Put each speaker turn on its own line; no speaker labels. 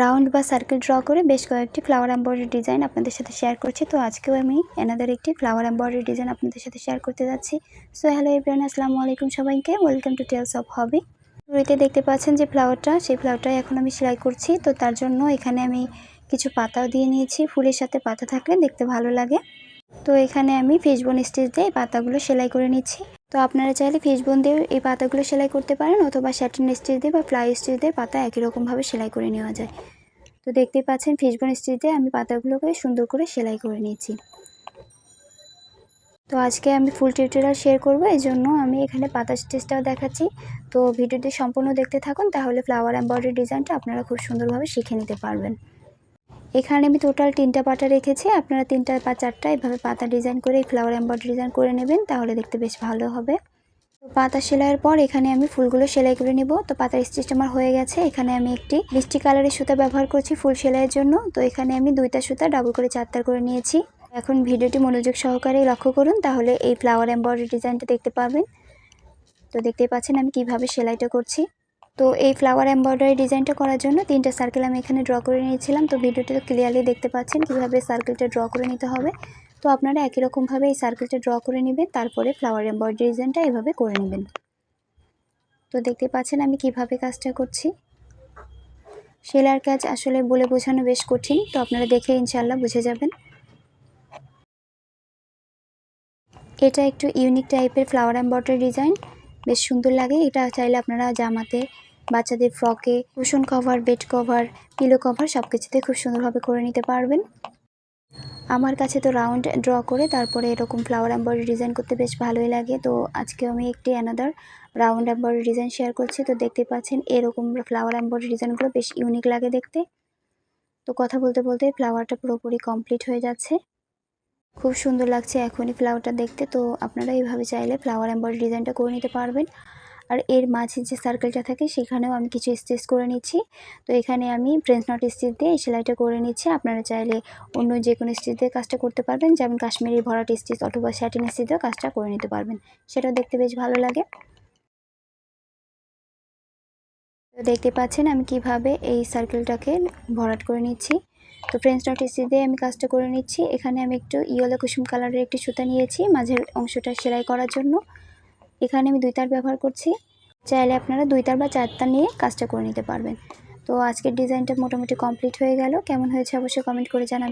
Round বা circle draw করে বেশ কয়েকটি ফ্লাওয়ার এম্বয়ডারি ডিজাইন আপনাদের সাথে শেয়ার করছি। তো আজকেও আমি এনাদের একটি ফ্লাওয়ার এম্বয়ডারি ডিজাইন আপনাদের সাথে শেয়ার করতে যাচ্ছি। সো হ্যালো এভরিওয়ান আসসালামু আলাইকুম সবাইকে। Welcome to tales of hobby শুরুতে দেখতে পাচ্ছেন যে ফ্লাওয়ারটা, সেই ফ্লাওয়ারটাই এখন আমি সেলাই করছি। তো তার জন্য এখানে আমি কিছু পাতাও দিয়ে নিয়েছি। ফুলের সাথে পাতা থাকলে দেখতে ভালো লাগে। তো এখানে আমি ফিশবোন স্টিচ দিয়ে পাতাগুলো সেলাই করে নিচ্ছি। তো আপনারা চাইলে ফিশবোন দিয়ে এই পাতাগুলো সেলাই করতে পারেন অথবা স্যাটিন স্টিচ দিয়ে বা ফ্লাই স্টিচ দিয়ে পাতা একই রকমভাবে সেলাই করে নেওয়া যায়। তো দেখতেই পাচ্ছেন ফিশবোন স্টিচ দিয়ে আমি পাতাগুলোকে সুন্দর করে সেলাই করে নিয়েছি। তো আজকে আমি ফুল টিউটোরিয়াল শেয়ার করব, এই জন্য আমি এখানে পাতা স্টিচটাও দেখাচ্ছি। তো ভিডিওটি সম্পূর্ণ দেখতে থাকুন, তাহলে ফ্লাওয়ার এম্বয়ডারি ডিজাইনটা আপনারা খুব সুন্দরভাবে শিখে নিতে পারবেন। এখানে আমি টোটাল তিনটা পাতা রেখেছি। আপনারা তিনটা বা চারটা এভাবে পাতা ডিজাইন করে এই ফ্লাওয়ার এম্বয়ডারি ডিজাইন করে নেবেন, তাহলে দেখতে বেশ ভালো হবে। তো পাতা সেলাইয়ের পর এখানে আমি ফুলগুলো সেলাই করে নিব। তো পাতার স্টিচ আমার হয়ে গেছে। এখানে আমি একটি মিষ্টি কালারের সুতা ব্যবহার করছি ফুল সেলাইয়ের জন্য। তো এখানে আমি দুইটা সুতা ডাবল করে চারতার করে নিয়েছি। এখন ভিডিওটি মনোযোগ সহকারে লক্ষ্য করুন, তাহলে এই ফ্লাওয়ার এম্বয়ডারি ডিজাইনটা দেখতে পাবেন। তো দেখতেই পাচ্ছেন আমি কীভাবে সেলাইটা করছি। তো এই ফ্লাওয়ার এম্বয়ডারি ডিজাইনটা করার জন্য তিনটা সার্কেল আমি এখানে ড্র করে নিয়েছিলাম। তো ভিডিওটি ক্লিয়ারলি দেখতে পাচ্ছেন কীভাবে সার্কেলটা ড্র করে নিতে হবে। তো আপনারা একই রকমভাবে এই সার্কেলটা ড্র করে নেবেন, তারপরে ফ্লাওয়ার এম্বয়ডারি ডিজাইনটা এভাবে করে নেবেন। তো দেখতে পাচ্ছেন আমি কীভাবে কাজটা করছি। সেলার কাজ আসলে বলে বোঝানো বেশ কঠিন, তো আপনারা দেখে ইনশাল্লাহ বুঝে যাবেন। এটা একটু ইউনিক টাইপের ফ্লাওয়ার এম্বয়ডারি ডিজাইন বেশ সুন্দর লাগে। এটা চাইলে আপনারা জামাতে, বাচ্চাদের ফ্রকে cushion cover bed cover pillow cover সব কিছুতে খুব সুন্দরভাবে করে নিতে পারবেন। আমার কাছে তো রাউন্ড ড্র করে তারপরে এরকম ফ্লাওয়ার এম্বয়ডারি ডিজাইন করতে বেশ ভালোই লাগে। তো আজকে আমি একটি another round embroidery design share করছি। তো দেখতে পাচ্ছেন এরকম ফ্লাওয়ার এম্বয়ডারি ডিজাইনগুলো বেশ ইউনিক লাগে দেখতে। তো কথা বলতে বলতে ফ্লাওয়ারটা পুরোপুরি কমপ্লিট হয়ে যাচ্ছে। খুব সুন্দর লাগছে এখনই ফ্লাওয়ারটা দেখতে। তো আপনারা এইভাবে চাইলে ফ্লাওয়ার এম্বয়ডারি ডিজাইনটা করে নিতে পারবেন। আর এর মাঝে যে সার্কেলটা থাকে সেখানেও আমি কিছু স্টিচ করে নিচ্ছি। তো এখানে আমি ফ্রেঞ্চ নট স্টিচ দিয়ে এই সেলাইটা করে নিচ্ছি। আপনারা চাইলে অন্য যে কোনো স্টিচ দিয়ে কাজটা করতে পারবেন। যেমন কাশ্মীরি ভরাট স্টিচ অথবা স্যাটিন স্টিচ দিয়েও কাজটা করে নিতে পারবেন। সেটা দেখতে বেশ ভালো লাগে। দেখতে পাচ্ছেন আমি কীভাবে এই সার্কেলটাকে ভরাট করে নিচ্ছি। তো ফ্রেঞ্চ নট স্টিচ দিয়ে আমি কাজটা করে নিচ্ছি। এখানে আমি একটু ইয়েলো কুসুম কালারের একটি সুতা নিয়েছি, মাঝের অংশটা সেলাই করার জন্য। এখানে আমি দুই তার ব্যবহার করছি। চাইলে আপনারা দুই তার বা চার তার নিয়ে কাজটা করে নিতে পারবেন। তো আজকের ডিজাইনটা মোটামুটি কমপ্লিট হয়ে গেল। কেমন হয়েছে অবশ্যই কমেন্ট করে জানাবেন।